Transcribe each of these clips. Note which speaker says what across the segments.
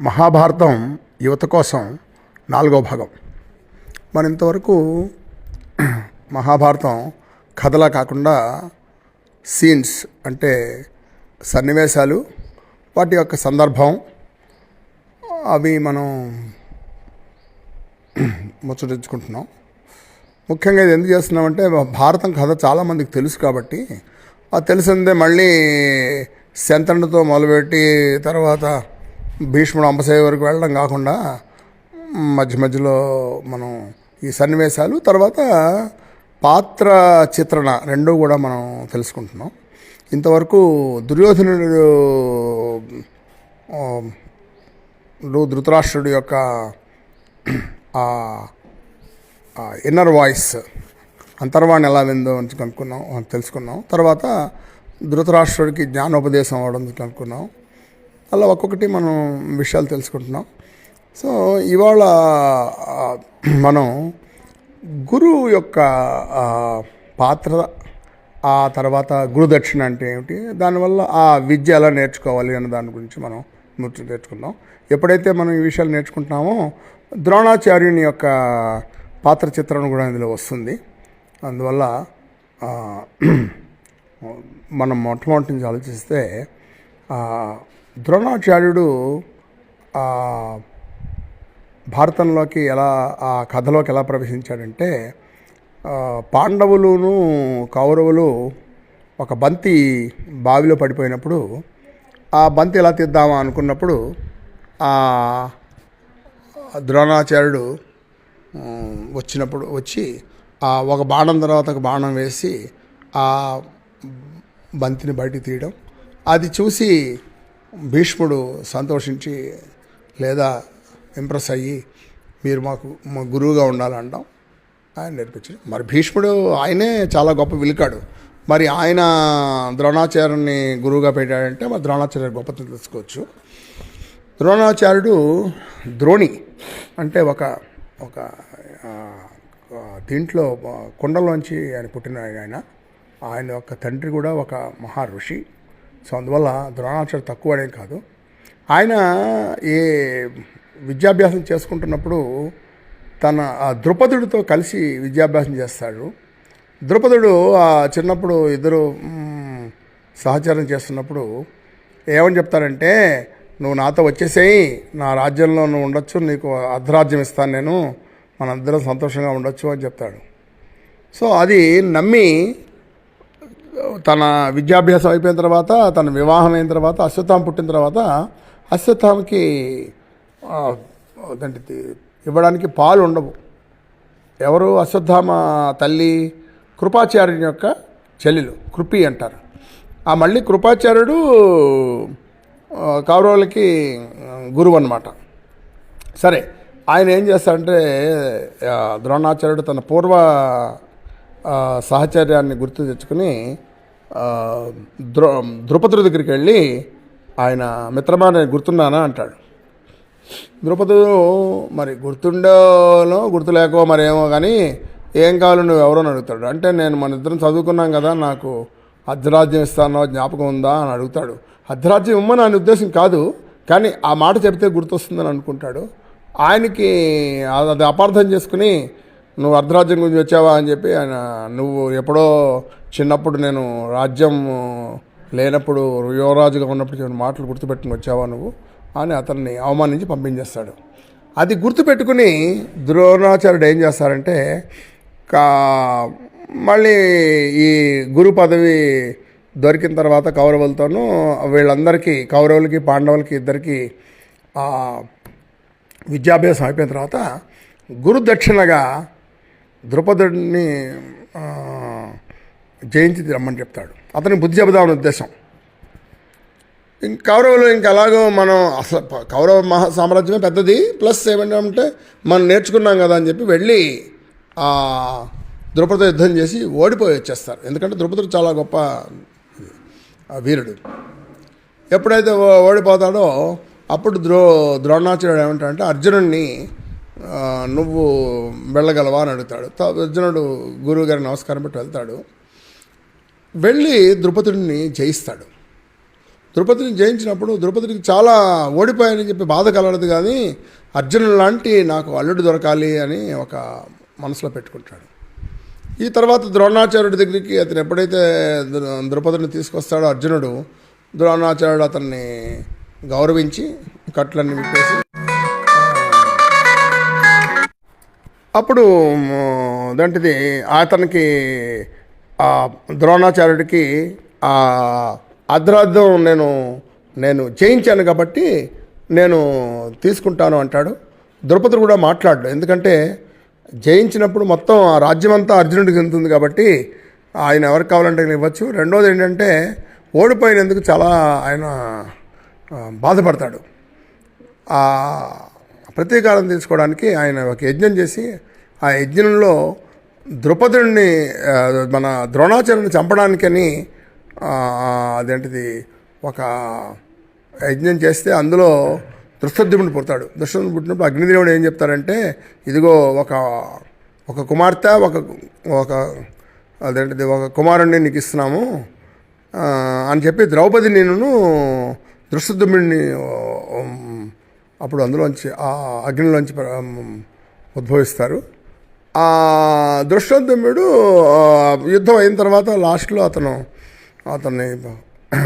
Speaker 1: మహాభారతం యువత కోసం నాలుగో భాగం. మన ఇంతవరకు మహాభారతం కథలా కాకుండా సీన్స్ అంటే సన్నివేశాలు వాటి యొక్క సందర్భం అవి మనం ముచ్చటించుకుంటున్నాం ముఖ్యంగా ఇది ఎందుకు చేస్తున్నామంటే భారతం కథ చాలామందికి తెలుసు కాబట్టి ఆ తెలిసిందే మళ్ళీ శంతనుడితో మొదలుపెట్టి తర్వాత భీష్ముడు అంబసేవ వరకు వెళ్ళడం కాకుండా మధ్య మధ్యలో మనం ఈ సన్నివేశాలు తర్వాత పాత్ర చిత్రణ రెండూ కూడా మనం తెలుసుకుంటున్నాం. ఇంతవరకు దుర్యోధనుడు ధృతరాష్ట్రుడి యొక్క ఆ ఇన్నర్ వాయిస్ అంతర్వాణి ఎలా విందో అని కనుక్కున్నాం అని తెలుసుకున్నాం. తర్వాత ధృతరాష్ట్రుడికి జ్ఞానోపదేశం అవడం కనుక్కున్నాం. అలా ఒక్కొక్కటి మనం విషయాలు తెలుసుకుంటున్నాం. సో ఇవాళ మనం గురువు యొక్క పాత్ర ఆ తర్వాత గురుదక్షిణ అంటే ఏమిటి దానివల్ల ఆ విద్య ఎలా నేర్చుకోవాలి అన్న దాని గురించి మనం ముచ్చట నేర్చుకుందాం. ఎప్పుడైతే మనం ఈ విషయాలు నేర్చుకుంటున్నామో ద్రోణాచార్యుని యొక్క పాత్ర చిత్రం కూడా ఇందులో వస్తుంది. అందువల్ల మనం మొట్టమొదటి నుంచి ఆలోచిస్తే ద్రోణాచార్యుడు భారతంలోకి ఎలా ఆ కథలోకి ఎలా ప్రవేశించాడంటే పాండవులును కౌరవులు ఒక బంతి బావిలో పడిపోయినప్పుడు ఆ బంతి ఎలా తీద్దామా అనుకున్నప్పుడు ఆ ద్రోణాచార్యుడు వచ్చినప్పుడు వచ్చి ఆ ఒక బాణం తర్వాత ఒక బాణం వేసి ఆ బంతిని బయటికి తీయడం. అది చూసి భీష్ముడు సంతోషించి లేదా ఇంప్రెస్ అయ్యి మీరు మాకు మా గురువుగా ఉండాలంటాం. ఆయన నేర్పించారు మరి భీష్ముడు ఆయనే చాలా గొప్ప విలుకాడు. మరి ఆయన ద్రోణాచార్యుని గురువుగా పెట్టాడంటే మరి ద్రోణాచార్య గొప్పతనం తెలుసుకోవచ్చు. ద్రోణాచార్యుడు ద్రోణి అంటే ఒక ఒక దీంట్లో కుండలోంచి ఆయన పుట్టిన ఆయన. ఆయన యొక్క తండ్రి కూడా ఒక మహా ఋషి సో అందువల్ల ద్రోణాచార్య తక్కువ అనేం కాదు. ఆయన ఏ విద్యాభ్యాసం చేసుకుంటున్నప్పుడు తన ఆ ద్రుపదుడితో కలిసి విద్యాభ్యాసం చేస్తాడు. ద్రుపదుడు ఆ చిన్నప్పుడు ఇద్దరు సహచారం చేస్తున్నప్పుడు ఏమని చెప్తారంటే నువ్వు నాతో వచ్చేసేయి నా రాజ్యంలో నువ్వు ఉండొచ్చు నీకు అర్ధరాజ్యం ఇస్తాను నేను మనందరం సంతోషంగా ఉండొచ్చు అని చెప్తాడు. సో అది నమ్మి తన విద్యాభ్యాసం అయిపోయిన తర్వాత తన వివాహం అయిన తర్వాత అశ్వత్థామ పుట్టిన తర్వాత అశ్వత్థామకి ఆ, ఇవ్వడానికి పాలు ఉండవు. ఎవరు అశ్వత్థామ తల్లి కృపాచార్యుని యొక్క చెల్లెలు కృపి అంటారు. ఆ మళ్ళీ కృపాచార్యుడు కౌరవులకి గురువు అన్నమాట. సరే ఆయన ఏం చేస్తాడంటే ద్రోణాచార్యుడు తన పూర్వ సహచర్యాన్ని గుర్తు తెచ్చుకుని ద్రో ద్రుపదుడి దగ్గరికి వెళ్ళి ఆయన మిత్రమా నేను గుర్తున్నానా అంటాడు. ద్రుపదుడు మరి గుర్తుండోలో గుర్తు లేకో మరేమో కానీ ఏం కావాలో నువ్వు ఎవరో అని అడుగుతాడు. అంటే నేను మన ఇద్దరం చదువుకున్నాం కదా నాకు అర్ధరాజ్యం ఇస్తానో జ్ఞాపకం ఉందా అని అడుగుతాడు. అర్ధరాజ్యం ఇమ్మని ఆయన ఉద్దేశం కాదు కానీ ఆ మాట చెప్తే గుర్తొస్తుందని అనుకుంటాడు. ఆయనకి అది అపార్థం చేసుకుని నువ్వు అర్ధరాజ్యం గురించి వచ్చావా అని చెప్పి ఆయన నువ్వు ఎప్పుడో చిన్నప్పుడు నేను రాజ్యం లేనప్పుడు యువరాజుగా ఉన్నప్పుడు చెప్పిన మాటలు గుర్తుపెట్టుకుని వచ్చావా నువ్వు అని అతన్ని అవమానించి పంపించేస్తాడు. అది గుర్తుపెట్టుకుని ద్రోణాచార్యుడు ఏం చేస్తారంటే కా మళ్ళీ ఈ గురు పదవి దొరికిన తర్వాత కౌరవులతోనూ వీళ్ళందరికీ కౌరవులకి పాండవులకి ఇద్దరికి విద్యాభ్యాసం అయిపోయిన తర్వాత గురు దక్షిణగా ద్రుపదుడిని జయించి రమ్మని చెప్తాడు. అతనికి బుద్ధి చెబుదామని ఉద్దేశం. ఇంక కౌరవులు ఇంక ఎలాగో మనం అసలు కౌరవ మహా సామ్రాజ్యమే పెద్దది ప్లస్ ఏమంటే మనం నేర్చుకున్నాం కదా అని చెప్పి వెళ్ళి ఆ ద్రుపద యుద్ధం చేసి ఓడిపోయి వచ్చేస్తారు. ఎందుకంటే ద్రుపదుడు చాలా గొప్ప వీరుడు. ఎప్పుడైతే ఓ- ఓడిపోతాడో అప్పుడు ద్రో ద్రోణాచార్యుడు ఏమంటాడంటే అర్జునుడిని నువ్వు వెళ్ళగలవా అని అడుగుతాడు. అర్జునుడు గురువుగారి నమస్కారం పెట్టి వెళ్తాడు. వెళ్ళి ద్రుపదుడిని జయిస్తాడు. ద్రుపదిని జయించినప్పుడు ద్రౌపదికి చాలా ఓడిపోయాయని చెప్పి బాధ కలగదు కానీ అర్జునుడు లాంటి నాకు అల్లుడు దొరకాలి అని ఒక మనసులో పెట్టుకుంటాడు. ఈ తర్వాత ద్రోణాచార్యుడి దగ్గరికి అతను ఎప్పుడైతే ద్రౌ- తీసుకొస్తాడో అర్జునుడు ద్రోణాచార్యుడు అతన్ని గౌరవించి కట్లన్నీ విప్పేసి అప్పుడు మ్, దాంటిది అతనికి ఆ ద్రోణాచార్యుడికి ఆ అర్ధరార్థం నేను నేను జయించాను కాబట్టి నేను తీసుకుంటాను అంటాడు. ద్రౌపదుడు కూడా మాట్లాడు ఎందుకంటే జయించినప్పుడు మొత్తం ఆ రాజ్యం అంతా అర్జునుడికి చెందుతుంది కాబట్టి ఆయన ఎవరు కావాలంటే ఇవ్వచ్చు. రెండోది ఏంటంటే ఓడిపోయినందుకు చాలా ఆయన బాధపడతాడు. ప్రతీకారం తీసుకోవడానికి ఆయన ఒక యజ్ఞం చేసి ఆ యజ్ఞంలో ద్రుపదుడిని మన ద్రోణాచార్యుని చంపడానికని అదేంటిది ఒక యజ్ఞం చేస్తే అందులో దృష్టద్యుముడు పుడతాడు. దృష్టద్యుడు పుట్టినప్పుడు అగ్నిదేవుడు ఏం చెప్తారంటే ఇదిగో ఒక ఒక కుమార్తె ఒక ఒక అదేంటిది ఒక కుమారుణ్ణి నీకు ఇస్తున్నాము అని చెప్పి ద్రౌపది నేను దృష్టద్యుమ్నుడిని అప్పుడు అందులోంచి ఆ అగ్నిలోంచి ఉద్భవిస్తారు. ఆ దృష్టోద్యముడు యుద్ధం అయిన తర్వాత లాస్ట్లో అతను అతన్ని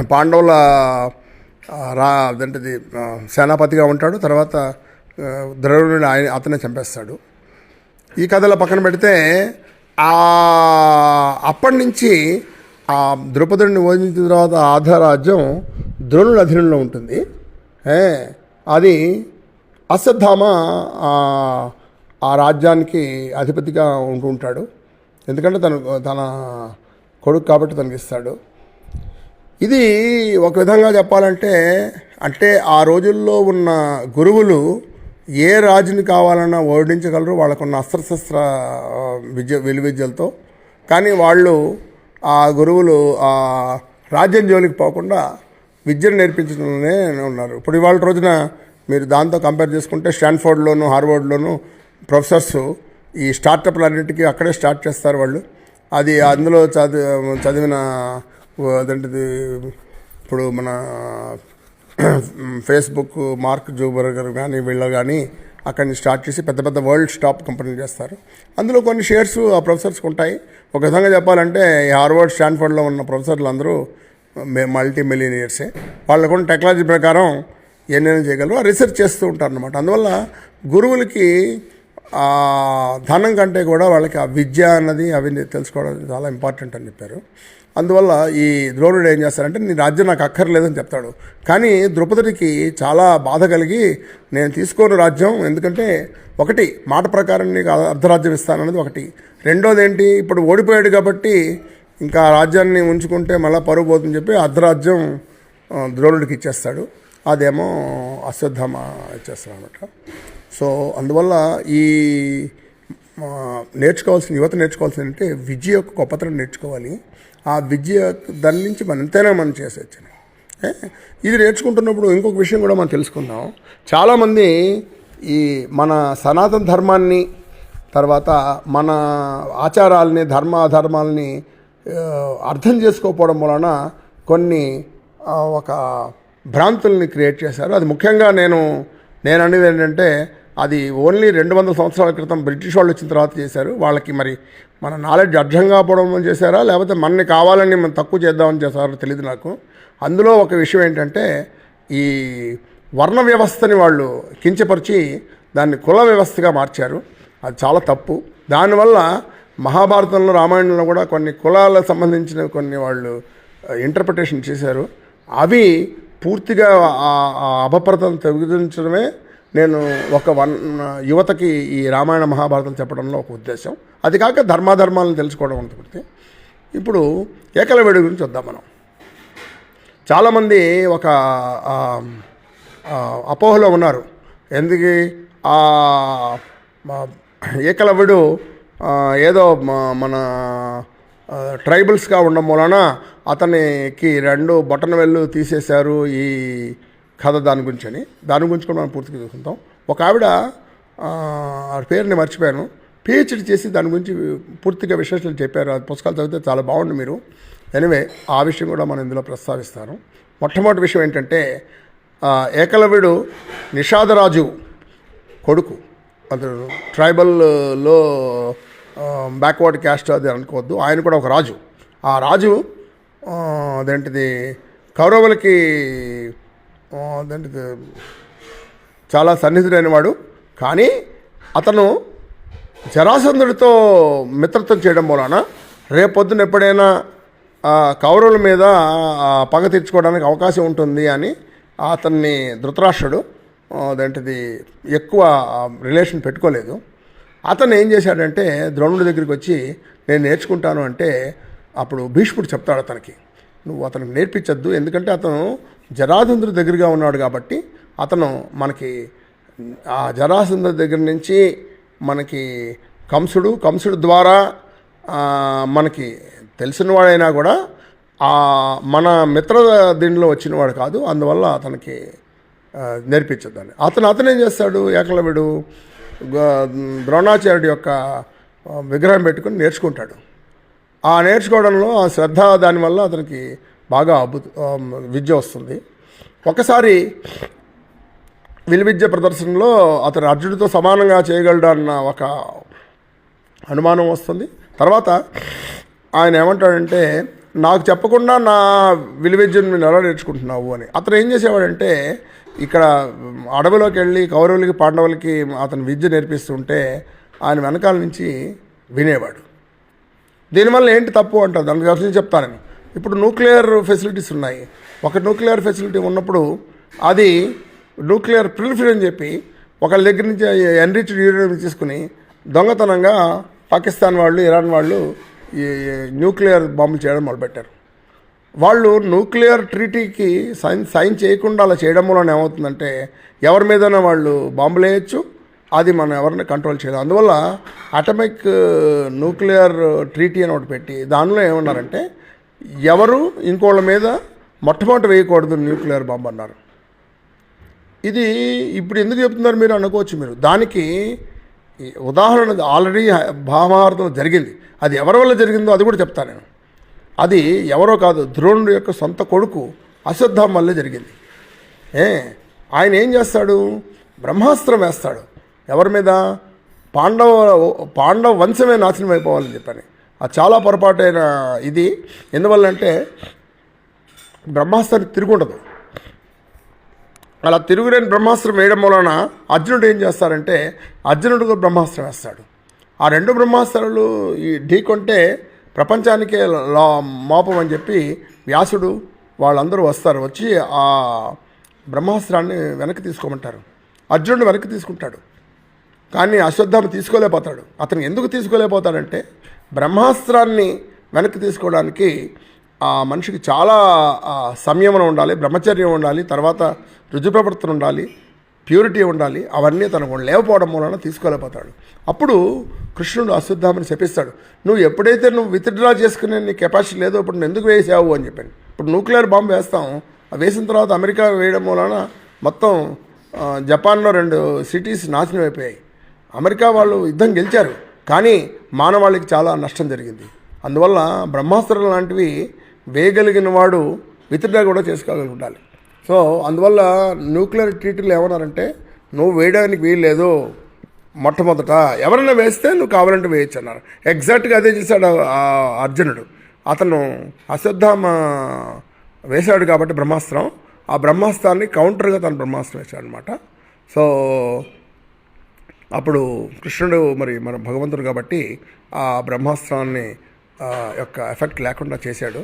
Speaker 1: పాండవుల రా అదంటది సేనాపతిగా ఉంటాడు. తర్వాత ద్రవణుడిని ఆయన అతనే చంపేస్తాడు. ఈ కథలో పక్కన పెడితే అప్పటి నుంచి ఆ ద్రౌపదుడిని ఓదించిన తర్వాత ఆధారాజ్యం ద్రోణుడి అధీనంలో ఉంటుంది. ఏ, అది అశ్వత్థామ ఆ, రాజ్యానికి అధిపతిగా ఉంటుంటాడు ఎందుకంటే తను తన కొడుకు కాబట్టి తనకి ఇస్తాడు. ఇది ఒక విధంగా చెప్పాలంటే అంటే ఆ రోజుల్లో ఉన్న గురువులు ఏ రాజుని కావాలన్నా ఓడించగలరు. వాళ్ళకున్న అస్త్రశస్త్ర విద్య విలువిద్యలతో కానీ వాళ్ళు ఆ గురువులు ఆ రాజ్యం జోలికి పోకుండా విద్యను నేర్పించడంలోనే ఉన్నారు. ఇప్పుడు ఇవాళ రోజున మీరు దాంతో కంపేర్ చేసుకుంటే స్టాన్ఫోర్డ్లోను హార్వర్డ్లోను ప్రొఫెసర్స్ ఈ స్టార్టప్లన్నిటికీ అక్కడే స్టార్ట్ చేస్తారు వాళ్ళు. అది అందులో చదివి చదివిన అదేంటిది ఇప్పుడు మన ఫేస్బుక్ మార్క్ జూబర్గర్ కానీ వీళ్ళు కానీ అక్కడి నుంచి స్టార్ట్ చేసి పెద్ద పెద్ద వరల్డ్ స్టాప్ కంపెనీలు చేస్తారు. అందులో కొన్ని షేర్స్ ఆ ప్రొఫెసర్స్కి ఉంటాయి. ఒక విధంగా చెప్పాలంటే ఈ హార్వర్డ్ స్టాన్ఫర్డ్లో ఉన్న ప్రొఫెసర్లు అందరూ మల్టీ మిలియనియర్సే వాళ్ళకున్న టెక్నాలజీ ప్రకారం ఎన్నైనా చేయగలరు. రీసెర్చ్ చేస్తూ ఉంటారు అనమాట అందువల్ల గురువులకి ధనం కంటే కూడా వాళ్ళకి ఆ విద్య అన్నది అవి తెలుసుకోవడం చాలా ఇంపార్టెంట్ అని చెప్పారు. అందువల్ల ఈ ద్రోణుడు ఏం చేస్తారంటే నీ రాజ్యం నాకు అక్కర్లేదని చెప్తాడు. కానీ ద్రౌపదికి చాలా బాధ కలిగి నేను తీసుకోను రాజ్యం ఎందుకంటే ఒకటి మాట ప్రకారం నీకు అర్ధరాజ్యం ఇస్తానన్నది ఒకటి. రెండోది ఏంటి ఇప్పుడు ఓడిపోయాడు కాబట్టి ఇంకా ఆ రాజ్యాన్ని ఉంచుకుంటే మళ్ళీ పరువు పోతుందని చెప్పి అర్ధరాజ్యం ద్రోణుడికి ఇచ్చేస్తాడు. అదేమో అశ్వత్థామ ఇచ్చేస్తాడు అనమాట సో అందువల్ల ఈ నేర్చుకోవాల్సిన యువత నేర్చుకోవాల్సింది అంటే విద్య యొక్క గొప్పతనం నేర్చుకోవాలి. ఆ విద్య దాని నుంచి మనం ఎంతైనా మనం చేసేచ్చు ఏ? ఇది నేర్చుకుంటున్నప్పుడు ఇంకొక విషయం కూడా మనం తెలుసుకుందాం. చాలామంది ఈ మన సనాతన ధర్మాన్ని తర్వాత మన ఆచారాలని ధర్మ అధర్మాలని అర్థం చేసుకోకపోవడం వలన కొన్ని ఒక భ్రాంతుల్ని క్రియేట్ చేశారు. అది ముఖ్యంగా నేను నేను అనేది ఏంటంటే అది ఓన్లీ రెండు వందల సంవత్సరాల క్రితం బ్రిటిష్ వాళ్ళు వచ్చిన తర్వాత చేశారు. వాళ్ళకి మరి మన నాలెడ్జ్ అర్థం కాకపోవడం చేశారా? లేకపోతే మనని కావాలని మనం తక్కువ చేద్దామని చేశారో తెలియదు నాకు. అందులో ఒక విషయం ఏంటంటే ఈ వర్ణ వ్యవస్థని వాళ్ళు కించపరిచి దాన్ని కుల వ్యవస్థగా మార్చారు. అది చాలా తప్పు. దానివల్ల మహాభారతంలో రామాయణంలో కూడా కొన్ని కులాలకు సంబంధించిన కొన్ని వాళ్ళు ఇంటర్ప్రిటేషన్ చేశారు. అవి పూర్తిగా ఆ- తగ్గించడమే నేను ఒక వన్ యువతకి ఈ రామాయణ మహాభారతం చెప్పడంలో ఒక ఉద్దేశం. అది కాక ధర్మాధర్మాలను తెలుసుకోవడం ఉంటుంది ఇప్పుడు ఏకలవేడి గురించి వద్దాం మనం. చాలామంది ఒక అపోహలో ఉన్నారు. ఎందుకు? ఆ, ఏకలవ్యుడు ఏదో మన ట్రైబల్స్గా ఉండడం వలన అతనికి రెండు బటన్ వెళ్ళు తీసేశారు ఈ కథ దాని గురించి అని దాని గురించి కూడా మనం పూర్తిగా చూసుకుంటాం. ఒక ఆవిడ ఆ, పేరుని మర్చిపోయాను. పిహెచ్డి చేసి దాని గురించి పూర్తిగా విశ్లేషణ చెప్పారు. ఆ పుస్తకాలు చదివితే చాలా బాగుంది మీరు. ఎనివే ఆ విషయం కూడా మనం ఇందులో ప్రస్తావిస్తాను. మొట్టమొదటి విషయం ఏంటంటే ఏకలవ్యుడు నిషాదరాజు కొడుకు అతను ట్రైబల్లో బ్యాక్వర్డ్ క్యాస్ట్ అది అనుకోవద్దు. ఆయన కూడా ఒక రాజు. ఆ రాజు అదేంటిది కౌరవులకి అదేంటిది చాలా సన్నిహితుడైన వాడు. కానీ అతను జరాసంధుడితో మిత్రత్వం చేయడం మూలాన రేపొద్దున ఎప్పుడైనా కౌరవుల మీద పగ తీర్చుకోవడానికి అవకాశం ఉంటుంది అని అతన్ని ధృతరాష్ట్రుడు అదేంటిది ఎక్కువ రిలేషన్ పెట్టుకోలేదు. అతను ఏం చేశాడంటే ద్రోణుడి దగ్గరికి వచ్చి నేను నేర్చుకుంటాను అంటే అప్పుడు భీష్ముడు చెప్తాడు అతనికి నువ్వు అతనికి నేర్పించద్దు ఎందుకంటే అతను జరాసంధుడి దగ్గరగా ఉన్నాడు కాబట్టి అతను మనకి ఆ జరాసంధుడి దగ్గర నుంచి మనకి కంసుడు కంసుడు ద్వారా మనకి తెలిసిన వాడైనా కూడా ఆ మన మిత్ర దీనిలో వచ్చినవాడు కాదు అందువల్ల అతనికి ఆ, నేర్పించద్దని. అతను అతను ఏం చేస్తాడు ఏకలవిడు ద్రోణాచార్యుడి యొక్క విగ్రహం పెట్టుకుని నేర్చుకుంటాడు. ఆ నేర్చుకోవడంలో ఆ శ్రద్ధ దానివల్ల అతనికి బాగా అభు విద్య వస్తుంది. ఒకసారి విలువిద్య ప్రదర్శనలో అతను అర్జునుడితో సమానంగా చేయగలడు అన్న ఒక అనుమానం వస్తుంది. తర్వాత ఆయన ఏమంటాడంటే నాకు చెప్పకుండా నా విలువిద్యను నేను ఎలా నేర్చుకుంటున్నావు అని. అతను ఏం చేసేవాడంటే ఇక్కడ అడవిలోకి వెళ్ళి కౌరవులకి పాండవులకి అతను విద్య నేర్పిస్తుంటే ఆయన వెనకాల నుంచి వినేవాడు. దీనివల్ల ఏంటి తప్పు అంటారు? దాని గురించి చెప్తాను ఇప్పుడు న్యూక్లియర్ ఫెసిలిటీస్ ఉన్నాయి. ఒక న్యూక్లియర్ ఫెసిలిటీ ఉన్నప్పుడు అది న్యూక్లియర్ ప్రిలిఫర్ అని చెప్పి ఒకళ్ళ దగ్గర నుంచి ఎన్రిచ్డ్ యూరేనియం తీసుకుని దొంగతనంగా పాకిస్తాన్ వాళ్ళు ఇరాన్ వాళ్ళు ఈ న్యూక్లియర్ బాంబులు చేయడం మొదలుపెట్టారు. వాళ్ళు న్యూక్లియర్ ట్రీటీకి సైన్ సైన్ చేయకుండా అలా చేయడం వలన ఏమవుతుందంటే ఎవరి మీదైనా వాళ్ళు బాంబులు వేయచ్చు అది మనం ఎవరిని కంట్రోల్ చేయలేం. అందువల్ల అటమిక్ న్యూక్లియర్ ట్రీటీ అని ఒకటి పెట్టి దానిలో ఏమన్నారంటే ఎవరు ఇంకోళ్ళ మీద మొట్టమొదటి వేయకూడదు న్యూక్లియర్ బాంబు అన్నారు. ఇది ఇప్పుడు ఎందుకు చెప్తున్నారు మీరు అనుకోవచ్చు మీరు. దానికి ఉదాహరణ ఆల్రెడీ భావార్థం జరిగింది. అది ఎవరి వల్ల జరిగిందో అది కూడా చెప్తాను నేను. అది ఎవరో కాదు ద్రోణుడు యొక్క సొంత కొడుకు అశ్వత్థామ వల్లే జరిగింది. ఏ ఆయన ఏం చేస్తాడు? బ్రహ్మాస్త్రం వేస్తాడు. ఎవరి మీద? పాండవ పాండవ వంశమే నాశనం అయిపోవాలని చెప్పని. అది చాలా పొరపాటైన ఇది. ఎందువల్లంటే బ్రహ్మాస్త్రం తిరుగుండదు అలా తిరుగులేని బ్రహ్మాస్త్రం వేయడం వలన అర్జునుడు ఏం చేస్తారంటే అర్జునుడు బ్రహ్మాస్త్రం వేస్తాడు. ఆ రెండు బ్రహ్మాస్త్రాలు ఈ ఢీకొంటే ప్రపంచానికే లా మోపం అని చెప్పి వ్యాసుడు వాళ్ళందరూ వస్తారు. వచ్చి ఆ బ్రహ్మాస్త్రాన్ని వెనక్కి తీసుకోమంటారు. అర్జునుడు వెనక్కి తీసుకుంటాడు. కానీ అశ్వత్థామ తీసుకోలేకపోతాడు. అతను ఎందుకు తీసుకోలేకపోతాడంటే బ్రహ్మాస్త్రాన్ని వెనక్కి తీసుకోవడానికి ఆ మనిషికి చాలా సంయమనం ఉండాలి బ్రహ్మచర్యం ఉండాలి తర్వాత రుజుప్రవర్తన ఉండాలి ప్యూరిటీ ఉండాలి అవన్నీ తనకు లేకపోవడం మూలన తీసుకోలేకపోతాడు. అప్పుడు కృష్ణుడు అశ్వత్థామని చెప్పిస్తాడు నువ్వు ఎప్పుడైతే నువ్వు విత్డ్రా చేసుకునే నీ కెపాసిటీ లేదో ఇప్పుడు నువ్వు ఎందుకు వేసావు? అని చెప్పాను ఇప్పుడు న్యూక్లియర్ బాంబు వేస్తాం వేసిన తర్వాత అమెరికా వేయడం వలన మొత్తం జపాన్లో రెండు సిటీస్ నాశనం అయిపోయాయి. అమెరికా వాళ్ళు యుద్ధం గెలిచారు కానీ మానవాళికి చాలా నష్టం జరిగింది. అందువల్ల బ్రహ్మాస్త్రం లాంటివి వేయగలిగిన వాడు విత్డ్రా కూడా చేసుకోగలిగి ఉండాలి. సో అందువల్ల న్యూక్లియర్ ట్రీటీలు ఏమన్నారంటే నువ్వు వేయడానికి వీల్లేదు మొట్టమొదట ఎవరైనా వేస్తే నువ్వు కావాలంటే వేయచ్చు అన్నారు. ఎగ్జాక్ట్గా అదే చేశాడు అర్జునుడు. అతను అశ్వత్థామ వేశాడు కాబట్టి బ్రహ్మాస్త్రం. ఆ బ్రహ్మాస్త్రాన్ని కౌంటర్గా తను బ్రహ్మాస్త్రం వేశాడు అనమాట సో అప్పుడు కృష్ణుడు మరి మన భగవంతుడు కాబట్టి ఆ బ్రహ్మాస్త్రాన్ని యొక్క ఎఫెక్ట్ లేకుండా చేశాడు.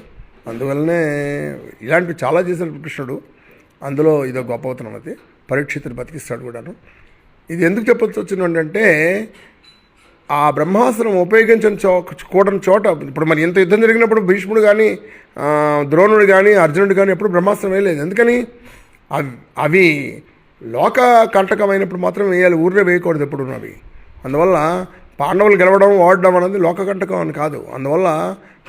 Speaker 1: అందువల్లనే ఇలాంటివి చాలా చేశాడు కృష్ణుడు. అందులో ఇదో గొప్పతనం అది. పరీక్షితుడు బతికిస్తాడు కూడాను. ఇది ఎందుకు చెప్పొచ్చు వచ్చిందంటే ఆ బ్రహ్మాస్త్రం ఉపయోగించిన చో కూడని చోట ఇప్పుడు మరి ఇంత యుద్ధం జరిగినప్పుడు భీష్ముడు కానీ ద్రోణుడు కానీ అర్జునుడు కానీ ఎప్పుడు బ్రహ్మాస్త్రం వేయలేదు. ఎందుకని? అవి అవి లోక కంటకమైనప్పుడు మాత్రం వేయాలి ఊర్లో వేయకూడదు ఎప్పుడు అవి అందువల్ల పాండవులు గెలవడం ఓడడం అనేది లోక కంటకం అని కాదు. అందువల్ల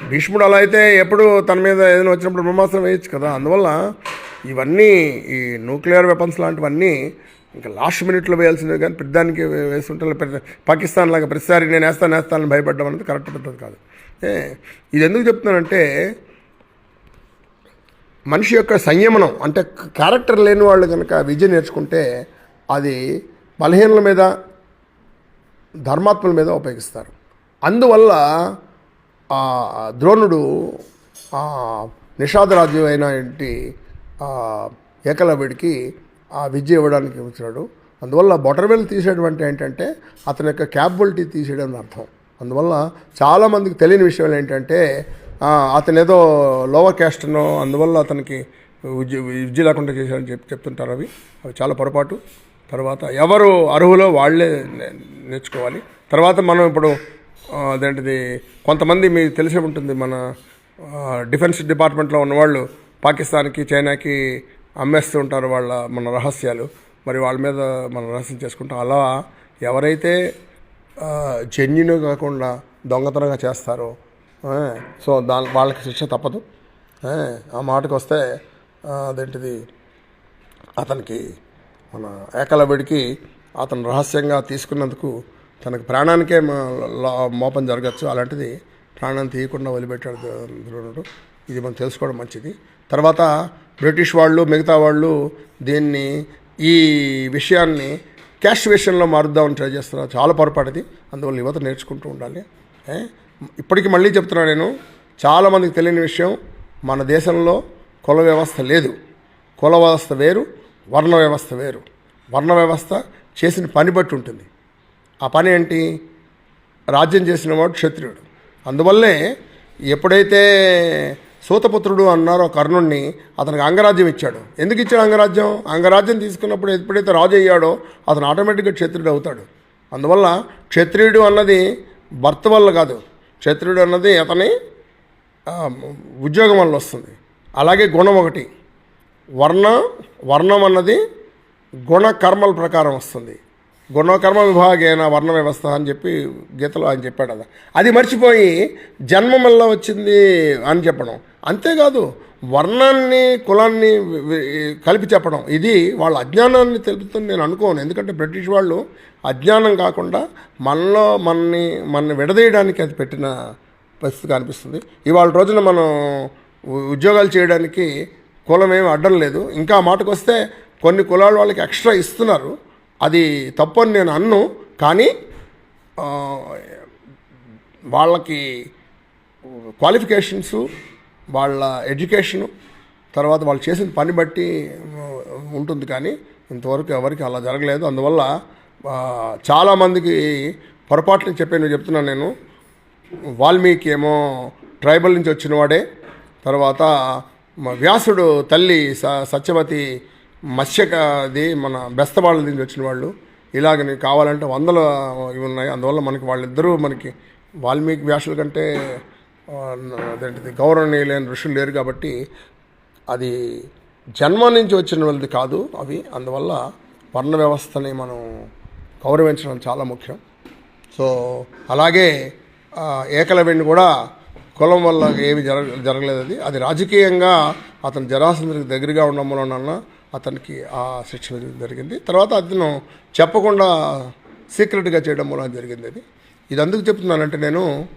Speaker 1: భీష్ముడు అలా అయితే ఎప్పుడు తన మీద ఏదైనా వచ్చినప్పుడు బ్రహ్మాస్త్రం వేయచ్చు కదా. అందువల్ల ఇవన్నీ ఈ న్యూక్లియర్ వెపన్స్ లాంటివన్నీ ఇంకా లాస్ట్ మినిట్లో వేయాల్సిందే కానీ పెద్దానికి వేస్తుంటే పాకిస్తాన్ లాగా ప్రతిసారి నేను వేస్తాను వేస్తానని భయపడడం అనేది కరెక్ట్ పద్ధతి కాదు. ఏ, ఇది ఎందుకు చెప్తున్నానంటే మనిషి యొక్క సంయమనం అంటే క్యారెక్టర్ లేని వాళ్ళు కనుక విద్య నేర్చుకుంటే అది బలహీనల మీద ధర్మాత్ముల మీద ఉపయోగిస్తారు. అందువల్ల ద్రోణుడు నిషాదరాజు అయిన ఏంటి ఏకలవిడికి ఏకలవ్యుడికి ఆ విద్య ఇవ్వడానికి వచ్చాడు అందువల్ల బొటర్వెల్ తీసేయడం అంటే ఏంటంటే అతని యొక్క క్యాపబిలిటీ తీసేయడం అర్థం. అందువల్ల చాలామందికి తెలియని విషయం ఏంటంటే అతను ఏదో లోవర్ క్యాస్ట్నో అందువల్ల అతనికి విద్య విద్య లేకుండా చేశారని చెప్పి చెప్తుంటారు అవి. అవి చాలా పొరపాటు. తర్వాత ఎవరు అర్హులో వాళ్ళే నే- నేర్చుకోవాలి. తర్వాత మనం ఇప్పుడు అదేంటిది కొంతమంది మీకు తెలిసి ఉంటుంది మన డిఫెన్స్ డిపార్ట్మెంట్లో ఉన్నవాళ్ళు పాకిస్తాన్కి చైనాకి అమ్మేస్తూ ఉంటారు వాళ్ళ మన రహస్యాలు. మరి వాళ్ళ మీద మనం రహస్యం చేసుకుంటాం. అలా ఎవరైతే జెన్యున్ కాకుండా దొంగతనంగా చేస్తారో సో దాని వాళ్ళకి శిక్ష తప్పదు. ఆ, మాటకు వస్తే అదేంటిది అతనికి మన ఏకలబడికి అతను రహస్యంగా తీసుకున్నందుకు తనకు ప్రాణానికే లా- మోపం జరగచ్చు. అలాంటిది ప్రాణాన్ని తీయకుండా వదిలిపెట్టాడు ద్రోణుడు ఇది మనం తెలుసుకోవడం మంచిది. తర్వాత బ్రిటిష్ వాళ్ళు మిగతా వాళ్ళు దీన్ని ఈ విషయాన్ని క్యాష్ విషయంలో మారుద్దామని ట్రై చేస్తున్నారు. చాలా పొరపాటుది. అందువల్ల యువత నేర్చుకుంటూ ఉండాలి. ఇప్పటికీ ఇప్పటికి మళ్ళీ చెప్తున్నా నేను చాలామందికి తెలియని విషయం మన దేశంలో కుల వ్యవస్థ లేదు. కుల వ్యవస్థ వేరు వర్ణ వ్యవస్థ వేరు. వర్ణ వ్యవస్థ చేసిన పని బట్టి ఉంటుంది. ఆ పని ఏంటి? రాజ్యం చేసినవాడు క్షత్రియుడు. అందువల్లే ఎప్పుడైతే సూతపుత్రుడు అన్నారో కర్ణుణ్ణి అతనికి అంగరాజ్యం ఇచ్చాడు. ఎందుకు ఇచ్చాడు అంగరాజ్యం? అంగరాజ్యం తీసుకున్నప్పుడు ఎప్పుడైతే రాజు అయ్యాడో అతను ఆటోమేటిక్గా క్షత్రియుడు అవుతాడు. అందువల్ల క్షత్రియుడు అన్నది భర్త వల్ల కాదు. క్షత్రియుడు అన్నది అతని ఉద్యోగం వల్ల వస్తుంది. అలాగే గుణం ఒకటి. వర్ణ వర్ణం అన్నది గుణ కర్మల ప్రకారం వస్తుంది. గుణకర్మ విభాగేన వర్ణ వ్యవస్థ అని చెప్పి గీతలో ఆయన చెప్పాడు అదా అది మర్చిపోయి జన్మ వల్ల వచ్చింది అని చెప్పడం. అంతేకాదు వర్ణాన్ని కులాన్ని కలిపి చెప్పడం. ఇది వాళ్ళ అజ్ఞానాన్ని తెలుపుతుంది నేను అనుకోను. ఎందుకంటే బ్రిటిష్ వాళ్ళు అజ్ఞానం కాకుండా మనలో మనని మనని విడదీయడానికి అది పెట్టిన పరిస్థితి కనిపిస్తుంది ఇవాళ రోజున మనం ఉ- ఉద్యోగాలు చేయడానికి కులం ఏమి అడ్డం లేదు. ఇంకా మాటకు వస్తే కొన్ని కులాల వాళ్ళకి ఎక్స్ట్రా ఇస్తున్నారు. అది తప్పని నేను అన్ను కానీ వాళ్ళకి క్వాలిఫికేషన్స్ వాళ్ళ ఎడ్యుకేషను తర్వాత వాళ్ళు చేసిన పని బట్టి ఉంటుంది కానీ ఇంతవరకు ఎవరికి అలా జరగలేదు. అందువల్ల చాలామందికి పొరపాట్లు చెప్పాను చెప్తున్నాను నేను. వాల్మీకి ఏమో ట్రైబల్ నుంచి వచ్చిన వాడే తర్వాత వ్యాసుడు తల్లి స మత్స్యక అది మన బెస్తవాళ్ళ నుంచి వచ్చిన వాళ్ళు. ఇలాగ నీకు కావాలంటే వందల ఇవి ఉన్నాయి. అందువల్ల మనకి వాళ్ళిద్దరూ మనకి వాల్మీకి వ్యాసుల కంటే అదేంటిది గౌరవనీయులైన ఋషులు లేరు కాబట్టి అది జన్మ నుంచి వచ్చిన వాళ్ళది కాదు అవి. అందువల్ల వర్ణ వ్యవస్థని మనం గౌరవించడం చాలా ముఖ్యం. సో అలాగే ఏకలవేణి ఏకలవ్యుని కూడా కులం వల్ల ఏమి జరగ జరగలేదు అది. అది రాజకీయంగా అతను జరాసంద్రికి దగ్గరగా ఉండడం వలన అతనికి ఆ శిక్ష జరిగింది. తర్వాత అతను చెప్పకుండా సీక్రెట్గా చేయడం మూలం జరిగింది అది. ఇది అందుకు చెప్తున్నానంటే నేను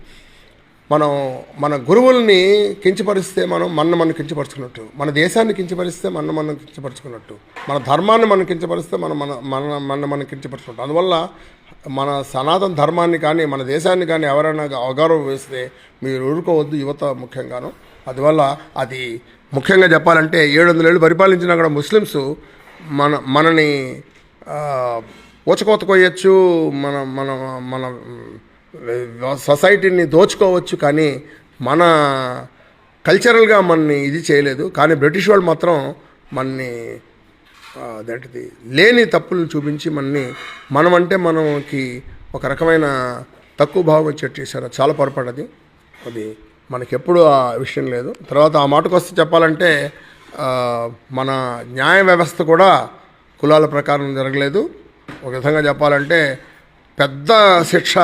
Speaker 1: మనం మన గురువుల్ని కించపరిస్తే మనం మన మనం కించపరుచుకున్నట్టు మన దేశాన్ని కించపరిస్తే మన మనం కించపరుచుకున్నట్టు మన ధర్మాన్ని మనం కించపరిస్తే మన మన మన మన మనం కించపరుచుకున్నట్టు అందువల్ల మన సనాతన ధర్మాన్ని కానీ మన దేశాన్ని కానీ ఎవరైనా అగౌరవం వేస్తే మీరు ఊరుకోవద్దు యువత ముఖ్యంగాను. అందువల్ల అది ముఖ్యంగా చెప్పాలంటే ఏడు వందల ఏళ్ళు పరిపాలించినా కూడా ముస్లిమ్స్ మన మనని ఊచకోత కొయ్యొచ్చు మన మన మన సొసైటీని దోచుకోవచ్చు కానీ మన కల్చరల్గా మనని ఇది చేయలేదు. కానీ బ్రిటిష్ వాళ్ళు మాత్రం మనని దాటిది అదేంటిది లేని తప్పులను చూపించి మనని మనమంటే మనకి ఒక రకమైన తక్కువ భావం వచ్చేట్టు చేశారు. అది చాలా పొరపాటు అది. అది మనకెప్పుడు ఆ విషయం లేదు. తర్వాత ఆ మాటకు వస్తే చెప్పాలంటే మన న్యాయ వ్యవస్థ కూడా కులాల ప్రకారం జరగలేదు. ఒక విధంగా చెప్పాలంటే పెద్ద శిక్ష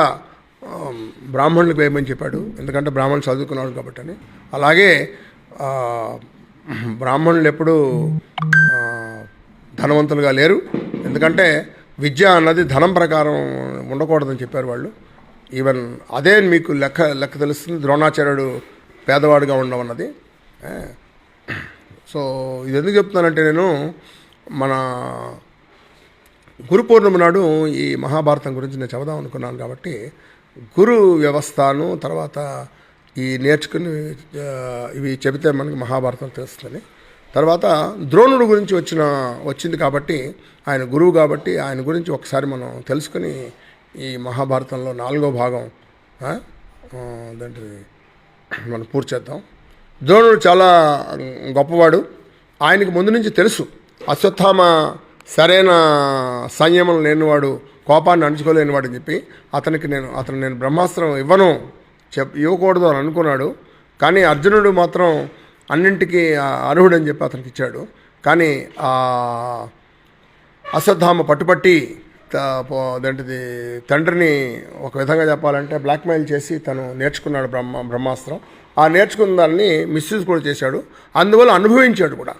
Speaker 1: బ్రాహ్మణులకు వేయమని చెప్పాడు. ఎందుకంటే బ్రాహ్మణులు చదువుకున్నాడు కాబట్టి అని అలాగే బ్రాహ్మణులు ఎప్పుడు ధనవంతులుగా లేరు. ఎందుకంటే విద్య అన్నది ధనం ప్రకారం ఉండకూడదని చెప్పారు వాళ్ళు. ఈవెన్ అదే మీకు లెక్క లెక్క తెలుస్తుంది. ద్రోణాచార్యుడు పేదవాడిగా ఉండమన్నది. సో ఇది ఎందుకు చెప్తున్నానంటే నేను మన గురు పౌర్ణమి నాడు ఈ మహాభారతం గురించి నేను చెబుదాం అనుకున్నాను కాబట్టి గురు వ్యవస్థను తర్వాత ఈ నేర్చుకుని ఇవి చెబితే మనకి మహాభారతం తెలుస్తుంది తర్వాత ద్రోణుడు గురించి వచ్చిన వచ్చింది కాబట్టి ఆయన గురువు కాబట్టి ఆయన గురించి ఒకసారి మనం తెలుసుకుని ఈ మహాభారతంలో నాలుగో భాగం ఆ, అదేంటిది మనం పూర్తి చేద్దాం. ద్రోణుడు చాలా గొప్పవాడు. ఆయనకు ముందు నుంచి తెలుసు అశ్వత్థామ సరైన సంయమం లేనివాడు కోపాన్ని అణుచుకోలేనివాడు అని చెప్పి. అతనికి నేను అతను నేను బ్రహ్మాస్త్రం ఇవ్వను చెప్ ఇవ్వకూడదు అని అనుకున్నాడు. కానీ అర్జునుడు మాత్రం అన్నింటికీ అర్హుడని చెప్పి అతనికి ఇచ్చాడు. కానీ అశ్వత్థామ పట్టుపట్టి అదేంటిది తండ్రిని ఒక విధంగా చెప్పాలంటే బ్లాక్మెయిల్ చేసి తను నేర్చుకున్నాడు బ్రహ్మ బ్రహ్మాస్త్రం. ఆ నేర్చుకున్న దాన్ని మిస్యూజ్ కూడా చేశాడు. అందువల్ల అనుభవించాడు కూడా.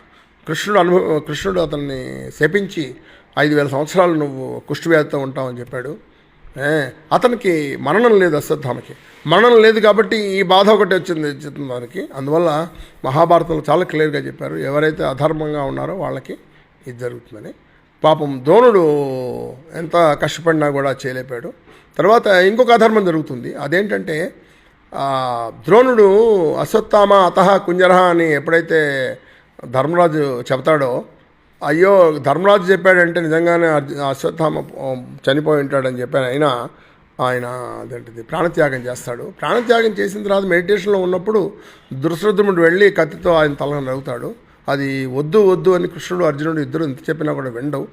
Speaker 1: కృష్ణుడు అనుభవ కృష్ణుడు అతన్ని శపించి ఐదు వేల సంవత్సరాలు నువ్వు కుష్ఠవ్యాధితో ఉంటావని చెప్పాడు. అతనికి మరణం లేదు అశ్వత్థామకి. మరణం లేదు కాబట్టి ఈ బాధ ఒకటి వచ్చింది వచ్చింది దానికి. అందువల్ల మహాభారతంలో చాలా క్లియర్గా చెప్పారు. ఎవరైతే అధర్మంగా ఉన్నారో వాళ్ళకి ఇది జరుగుతుందని. పాపం ద్రోణుడు ఎంత కష్టపడినా కూడా చేయలేపాడు. తర్వాత ఇంకొక అధర్మం జరుగుతుంది. అదేంటంటే ద్రోణుడు అశ్వత్థామ అతహ కుంజరహ అని ఎప్పుడైతే ధర్మరాజు చెబుతాడో అయ్యో ధర్మరాజు చెప్పాడంటే నిజంగానే అశ్వత్థామ చనిపోయి ఉంటాడని చెప్పాను. అయినా ఆయన అదేంటిది ప్రాణత్యాగం చేస్తాడు. ప్రాణత్యాగం చేసిన తర్వాత మెడిటేషన్లో ఉన్నప్పుడు దుర్శ్రద్ధముడు వెళ్ళి కత్తితో ఆయన తలను నవ్వుతాడు అది వద్దు వద్దు అని కృష్ణుడు అర్జునుడు ఇద్దరు ఎంత చెప్పినా కూడా వినవు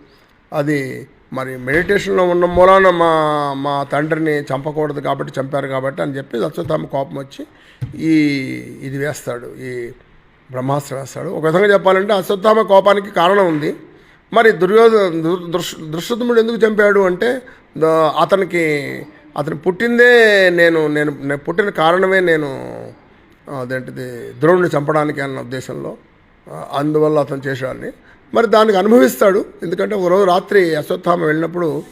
Speaker 1: అది మరి మెడిటేషన్లో ఉన్న మూలాన మా మా తండ్రిని చంపకూడదు కాబట్టి చంపారు కాబట్టి అని చెప్పి అశ్వత్థామ కోపం వచ్చి ఈ ఇది వేస్తాడు ఈ బ్రహ్మాస్త్రం వేస్తాడు. ఒక విధంగా చెప్పాలంటే అశ్వత్థామ కోపానికి కారణం ఉంది. మరి దుర్యోధన దృష్ దృశ్యతముడు ఎందుకు చంపాడు అంటే అతనికి అతను పుట్టిందే నేను నేను పుట్టిన కారణమే నేను అదేంటిది ద్రోణుని చంపడానికి అన్న ఉద్దేశంలో అందువల్ల అతను చేశాడని మరి దానికి అనుభవిస్తాడు. ఎందుకంటే ఒక రోజు రాత్రి అశ్వత్థామ వెళ్ళినప్పుడు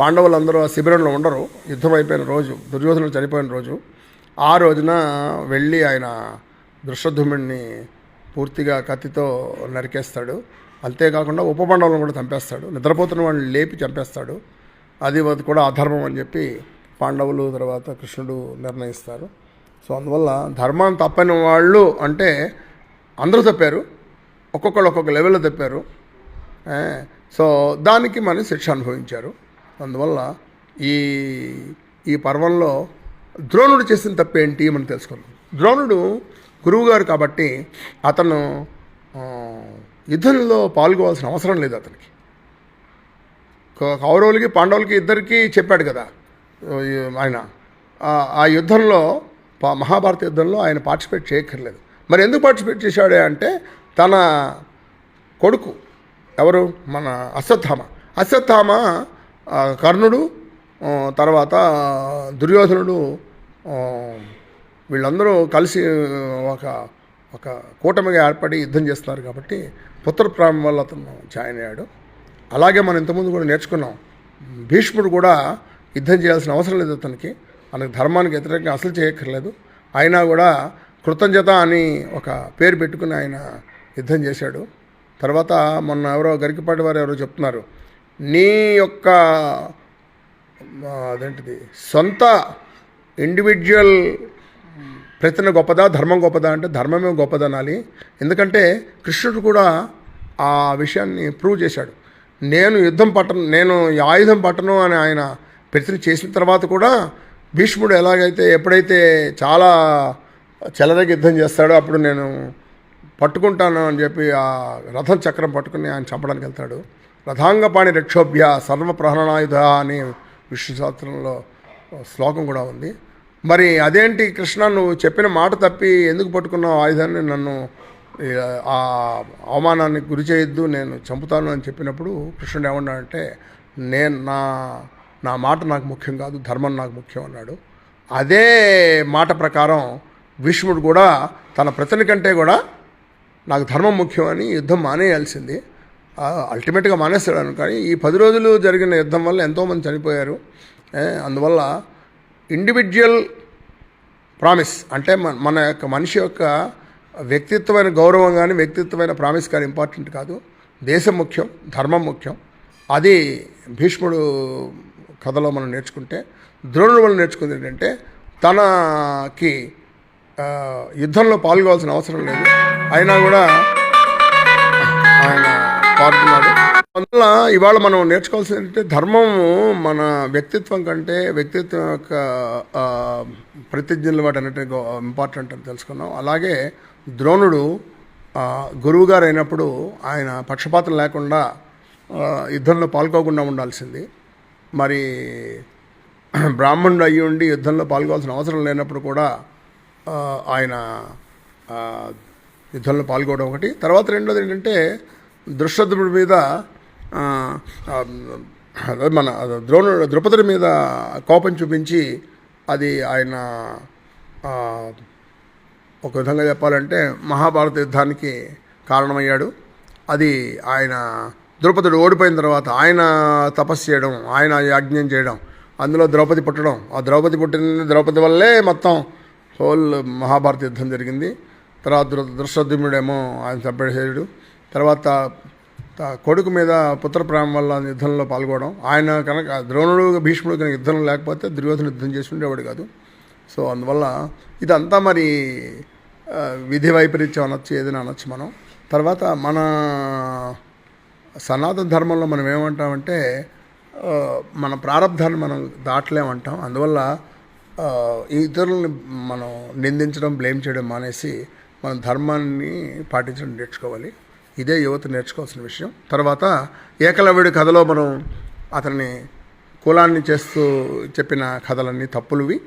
Speaker 1: పాండవులందరూ ఆ శిబిరంలో ఉండరు. యుద్ధం అయిపోయిన రోజు దుర్యోధనుడు చనిపోయిన రోజు. ఆ రోజున వెళ్ళి ఆయన దృశ్యధుముడిని పూర్తిగా కత్తితో నరికేస్తాడు. అంతేకాకుండా ఉపమండలం కూడా చంపేస్తాడు. నిద్రపోతున్న వాళ్ళని లేపి చంపేస్తాడు. అది అది కూడా అధర్మం అని చెప్పి పాండవులు తర్వాత కృష్ణుడు నిర్ణయిస్తారు. సో అందువల్ల ధర్మం తప్పని వాళ్ళు అంటే అందరూ తప్పారు. ఒక్కొక్కళ్ళు ఒక్కొక్క లెవెల్లో తప్పారు సో దానికి మనం శిక్ష అనుభవించారు. అందువల్ల ఈ ఈ పర్వంలో ద్రోణుడు చేసిన తప్పేంటి మనం తెలుసుకుందాం. ద్రోణుడు గురువుగారు కాబట్టి అతను యుద్ధంలో పాల్గొవాల్సిన అవసరం లేదు అతనికి. కౌరవులకి పాండవులకి ఇద్దరికి చెప్పాడు కదా ఆయన. ఆ- యుద్ధంలో మహాభారత యుద్ధంలో ఆయన పార్టిసిపేట్ చేయక్కర్లేదు. మరి ఎందుకు పార్టిసిపేట్ చేశాడే అంటే తన కొడుకు ఎవరు? మన అశ్వత్థామ. అశ్వత్థామ కర్ణుడు తర్వాత దుర్యోధనుడు వీళ్ళందరూ కలిసి ఒక ఒక కూటమిగా ఏర్పడి యుద్ధం చేస్తున్నారు కాబట్టి పుత్రప్రామం వల్ల అతను జాయిన్ అయ్యాడు. అలాగే మనం ఇంతకుముందు కూడా నేర్చుకున్నాం. భీష్ముడు కూడా యుద్ధం చేయాల్సిన అవసరం లేదు అతనికి. మనకి ధర్మానికి వ్యతిరేకంగా అసలు చేయక్కర్లేదు. అయినా కూడా కృతజ్ఞత అని ఒక పేరు పెట్టుకుని ఆయన యుద్ధం చేశాడు. తర్వాత మొన్న ఎవరో గరికపాటి వారు ఎవరో చెప్తున్నారు నీ యొక్క అదేంటిది సొంత ఇండివిజువల్ ప్రతిన గొప్పదా ధర్మం గొప్పదా అంటే ధర్మమే గొప్పదనాలి ఎందుకంటే కృష్ణుడు కూడా ఆ విషయాన్ని ప్రూవ్ చేశాడు. నేను యుద్ధం పట్టను నేను ఈ ఆయుధం పట్టను అని ఆయన ప్రతిన చేసిన తర్వాత కూడా భీష్ముడు ఎలాగైతే ఎప్పుడైతే చాలా చెలరగి యుద్ధం చేస్తాడో అప్పుడు నేను పట్టుకుంటాను అని చెప్పి ఆ రథం చక్రం పట్టుకుని ఆయన చంపడానికి వెళ్తాడు. రథాంగపాణి రక్షోభ్య సర్వ ప్రహరణాయుధ అని విష్ణు శాస్త్రంలో శ్లోకం కూడా ఉంది. మరి అదేంటి కృష్ణ నువ్వు చెప్పిన మాట తప్పి ఎందుకు పట్టుకున్నావు ఆయుధాన్ని? నన్ను ఆ అవమానానికి గురి చేయొద్దు నేను చంపుతాను అని చెప్పినప్పుడు కృష్ణుడు ఏమన్నాడంటే నేను నా నా మాట నాకు ముఖ్యం కాదు ధర్మం నాకు ముఖ్యం అన్నాడు. అదే మాట ప్రకారం భీష్ముడు కూడా తన ప్రతిని కంటే కూడా నాకు ధర్మం ముఖ్యం అని యుద్ధం మానేయాల్సింది. అల్టిమేట్గా మానేస్తాడు కానీ ఈ పది రోజులు జరిగిన యుద్ధం వల్ల ఎంతోమంది చనిపోయారు. అందువల్ల ఇండివిజువల్ ప్రామిస్ అంటే మన యొక్క మనిషి యొక్క వ్యక్తిత్వమైన గౌరవం కానీ వ్యక్తిత్వమైన ప్రామిస్ కానీ ఇంపార్టెంట్ కాదు. దేశం ముఖ్యం ధర్మం ముఖ్యం. అది భీష్ముడు కథలో మనం నేర్చుకుంటే ద్రోణుడు వల్ల నేర్చుకుంది ఏంటంటే తనకి యుద్ధంలో పాల్గొవాల్సిన అవసరం లేదు. అయినా కూడా ఆయన పాల్గొన్నాడు అందువల్ల ఇవాళ మనం నేర్చుకోవాల్సింది ఏంటంటే ధర్మం మన వ్యక్తిత్వం కంటే వ్యక్తిత్వం యొక్క ప్రతిజ్ఞలు వాటి అన్నిటి ఇంపార్టెంట్ అని తెలుసుకున్నాం. అలాగే ద్రోణుడు గురువుగారు అయినప్పుడు ఆయన పక్షపాతం లేకుండా యుద్ధంలో పాల్గొకుండా ఉండాల్సింది. మరి బ్రాహ్మణుడు అయ్యి ఉండి యుద్ధంలో పాల్గొవాల్సిన అవసరం లేనప్పుడు కూడా ఆయన యుద్ధంలో పాల్గొనడం ఒకటి. తర్వాత రెండోది ఏంటంటే దృశ్యద్రుడి మీద మన ద్రోణుడు ద్రౌపది మీద కోపం చూపించి అది ఆయన ఒక విధంగా చెప్పాలంటే మహాభారత యుద్ధానికి కారణమయ్యాడు. అది ఆయన ద్రౌపదుడు ఓడిపోయిన తర్వాత ఆయన తపస్సు చేయడం ఆయన యాజ్ఞం చేయడం అందులో ద్రౌపది పుట్టడం. ఆ ద్రౌపది పుట్టిన ద్రౌపది వల్లే మొత్తం హోల్ మహాభారత యుద్ధం జరిగింది. తర్వాత దృ ఆయన చంపేసేయుడు తర్వాత కొడుకు మీద పుత్రప్రేమ వల్ల యుద్ధంలో పాల్గొనడం. ఆయన కనుక ద్రోణుడు భీష్ముడు కనుక యుద్ధం లేకపోతే దుర్యోధన యుద్ధం చేసి ఉండేవాడు కాదు. సో అందువల్ల ఇదంతా మరి విధి వైపరీత్యం అనొచ్చు ఏదైనా అనొచ్చు మనం. తర్వాత మన సనాతన ధర్మంలో మనం ఏమంటామంటే మన ప్రారంధాన్ని మనం దాటలేమంటాం. అందువల్ల ఇతరులని మనం నిందించడం బ్లేమ్ చేయడం మానేసి మన ధర్మాన్ని పాటించడం నేర్చుకోవాలి. ఇదే యువత నేర్చుకోవాల్సిన విషయం. తర్వాత ఏకలవ్యుడి కథలో మనం అతన్ని కులాన్ని చేస్తూ చెప్పిన కథలన్నీ తప్పులువి.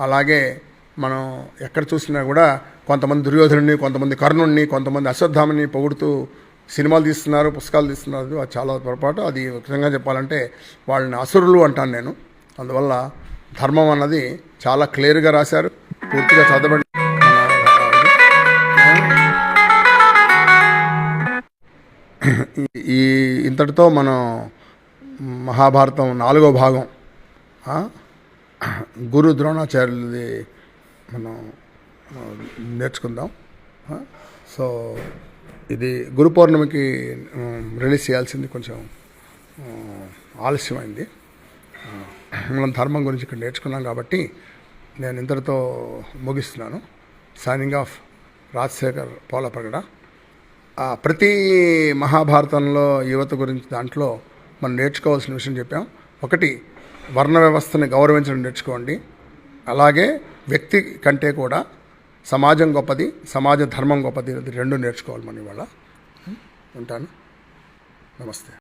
Speaker 1: అలాగే మనం ఎక్కడ చూసినా కూడా కొంతమంది దుర్యోధనుడిని కొంతమంది కర్ణుడిని కొంతమంది అశ్వత్థామని పొగుడుతూ సినిమాలు తీస్తున్నారు పుస్తకాలు తీస్తున్నారు. అది చాలా పొరపాటు. అది నిజంగా చెప్పాలంటే వాళ్ళని అసురులు అంటాను నేను. అందువల్ల ధర్మం అన్నది చాలా క్లియర్గా రాశారు. పూర్తిగా చదవండి. ఈ- ఇంతటితో మనం మహాభారతం నాలుగో భాగం. గురు ద్రోణాచార్యులది మనం నేర్చుకుందాం. సో ఇది గురు పౌర్ణమికి రిలీజ్ చేయాల్సింది కొంచెం ఆలస్యమైంది. మనం ధర్మం గురించి ఇక్కడ నేర్చుకున్నాం కాబట్టి నేను ఇంతటితో ముగిస్తున్నాను. సైనింగ్ ఆఫ్ రాజశేఖర్ పోలప్రగడ ప్రతి మహాభారతంలో యువత గురించి దాంట్లో మనం నేర్చుకోవాల్సిన విషయం చెప్పాం. ఒకటి వర్ణ వ్యవస్థని గౌరవించడం నేర్చుకోండి. అలాగే వ్యక్తి కంటే కూడా సమాజం గొప్పది సమాజ ధర్మం గొప్పది రెండు నేర్చుకోవాలి మనం ఇవాళ. ఉంటాను. నమస్తే.